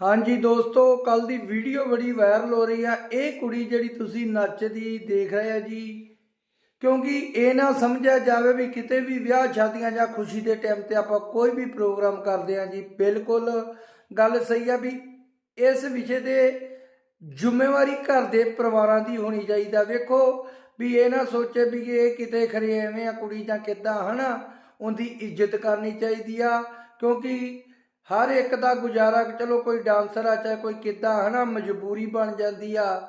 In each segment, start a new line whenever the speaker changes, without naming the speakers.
ਹਾਂਜੀ ਦੋਸਤੋ ਕੱਲ ਦੀ ਵੀਡੀਓ ਬੜੀ ਵਾਇਰਲ ਹੋ ਰਹੀ ਆ। ਇਹ ਕੁੜੀ ਜਿਹੜੀ ਤੁਸੀਂ ਨੱਚਦੀ ਦੇਖ ਰਹੇ ਆ ਜੀ, ਕਿਉਂਕਿ ਇਹ ਨਾ ਸਮਝਿਆ ਜਾਵੇ ਵੀ ਕਿਤੇ ਵੀ ਵਿਆਹ ਸ਼ਾਦੀਆਂ ਜਾਂ ਖੁਸ਼ੀ ਦੇ ਟਾਈਮ ਤੇ ਆਪਾਂ ਕੋਈ ਵੀ ਪ੍ਰੋਗਰਾਮ ਕਰਦੇ ਆ ਜੀ, ਬਿਲਕੁਲ ਗੱਲ ਸਹੀ ਆ ਵੀ ਇਸ ਵਿਸ਼ੇ ਤੇ ਜ਼ਿੰਮੇਵਾਰੀ ਘਰ ਦੇ ਪਰਿਵਾਰਾਂ ਦੀ ਹੋਣੀ ਚਾਹੀਦਾ। ਵੇਖੋ ਵੀ ਇਹ ਨਾ ਸੋਚੇ ਵੀ ਇਹ ਕਿਤੇ ਖਰੇ ਐਵੇਂ ਆ ਕੁੜੀ ਜਾਂ ਕਿੱਦਾਂ, ਹਨਾ? ਉਹਦੀ ਇੱਜ਼ਤ ਕਰਨੀ ਚਾਹੀਦੀ ਆ, ਕਿਉਂਕਿ ਹਰ ਇੱਕ ਦਾ ਗੁਜ਼ਾਰਾ, ਚਲੋ ਕੋਈ ਡਾਂਸਰ ਆ, ਚਾਹੇ ਕੋਈ ਕਿੱਦਾਂ, ਹਨਾ, ਮਜਬੂਰੀ ਬਣ ਜਾਂਦੀ ਆ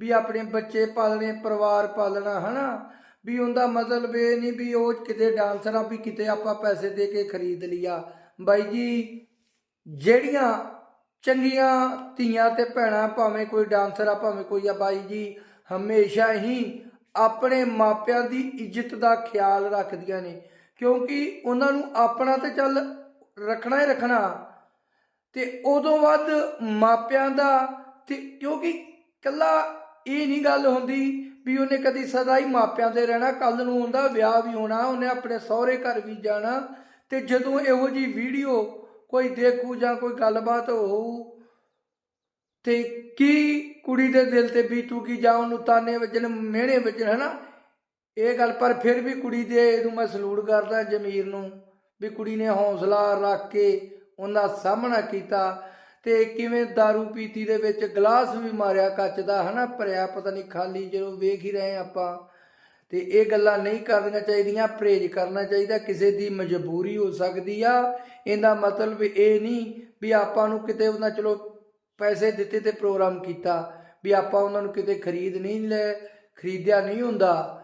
ਵੀ ਆਪਣੇ ਬੱਚੇ ਪਾਲਣੇ, ਪਰਿਵਾਰ ਪਾਲਣਾ, ਹਨਾ, ਵੀ ਉਹਦਾ ਮਤਲਬ ਇਹ ਨਹੀਂ ਵੀ ਉਹ ਕਿਤੇ ਡਾਂਸਰ ਆ ਵੀ ਕਿਤੇ ਆਪਾਂ ਪੈਸੇ ਦੇ ਕੇ ਖਰੀਦ ਲਿਆ। ਬਾਈ ਜੀ, ਜਿਹੜੀਆਂ ਚੰਗੀਆਂ ਧੀਆਂ ਤੇ ਭੈਣਾਂ, ਭਾਵੇਂ ਕੋਈ ਡਾਂਸਰ ਆ, ਭਾਵੇਂ ਕੋਈ ਆ, ਬਾਈ ਜੀ, ਹਮੇਸ਼ਾ ਹੀ ਆਪਣੇ ਮਾਪਿਆਂ ਦੀ ਇੱਜ਼ਤ ਦਾ ਖਿਆਲ ਰੱਖਦੀਆਂ ਨੇ। ਕਿਉਂਕਿ ਉਹਨਾਂ ਨੂੰ ਆਪਣਾ ਤੇ ਚੱਲ ਰੱਖਣਾ ਹੀ ਰੱਖਣਾ। ਤੇ ਉਦੋਂ ਵੱਧ ਮਾਪਿਆਂ ਦਾ ਤੇ ਕਿਉਂਕਿ ਕੱਲਾ ਇਹ ਨਹੀਂ ਗੱਲ ਹੁੰਦੀ ਵੀ ਉਹਨੇ ਕਦੀ ਸਦਾ ਹੀ ਮਾਪਿਆਂ ਦੇ ਰਹਿਣਾ ਕੱਲ ਨੂੰ ਉਹਦਾ ਵਿਆਹ ਵੀ ਹੋਣਾ, ਉਹਨੇ ਆਪਣੇ ਸਹੁਰੇ ਘਰ ਵੀ ਜਾਣਾ ਤੇ ਜਦੋਂ ਇਹੋ ਜੀ ਵੀਡੀਓ ਕੋਈ ਦੇਖੂ ਜਾਂ ਕੋਈ ਗੱਲਬਾਤ ਹੋਊ ਤੇ ਕੀ ਕੁੜੀ ਦੇ ਦਿਲ ਤੇ ਬੀਤੂਗੀ ਜਾਂ ਉਹਨੂੰ ਤਾਨੇ ਵੱਜਣ, ਮਿਹਣੇ ਵੱਜਣ, ਹਨਾ? ਇਹ ਗੱਲ, ਪਰ ਫਿਰ ਵੀ ਕੁੜੀ ਦੇ ਇਹਨੂੰ ਮੈਂ ਸਲੂਟ ਕਰਦਾ ਜਮੀਰ ਨੂੰ। ਵੀ ਕੁੜੀ ਨੇ ਹੌਸਲਾ ਰੱਖ ਕੇ ਉਹਨਾਂ ਸਾਹਮਣਾ ਕੀਤਾ ਤੇ ਕਿਵੇਂ दारू ਪੀਤੀ ਦੇ ਵਿੱਚ ਗਲਾਸ ਵੀ ਮਾਰਿਆ, ਕੱਚ ਦਾ ਹਨਾ ਭਰਿਆ, ਪਤਾ ਨਹੀਂ ਖਾਲੀ ਜਦੋਂ ਵੇਖ ਹੀ ਰਹੇ ਆਪਾਂ। ਤੇ ਇਹ ਗੱਲਾਂ ਨਹੀਂ ਕਰਨੀਆਂ ਚਾਹੀਦੀਆਂ, ਪਰਹੇਜ਼ ਕਰਨਾ ਚਾਹੀਦਾ, ਕਿਸੇ ਦੀ ਮਜਬੂਰੀ ਹੋ ਸਕਦੀ ਆ। ਇਹਦਾ ਮਤਲਬ ਇਹ ਨਹੀਂ ਵੀ ਆਪਾਂ ਨੂੰ ਕਿਤੇ ਉਹਨਾਂ ਚਲੋ ਪੈਸੇ ਦਿੱਤੇ ਤੇ ਪ੍ਰੋਗਰਾਮ ਕੀਤਾ, ਵੀ ਆਪਾਂ ਉਹਨਾਂ ਨੂੰ ਕਿਤੇ ਖਰੀਦ ਨਹੀਂ ਲੈ, ਖਰੀਦਿਆ ਨਹੀਂ ਹੁੰਦਾ।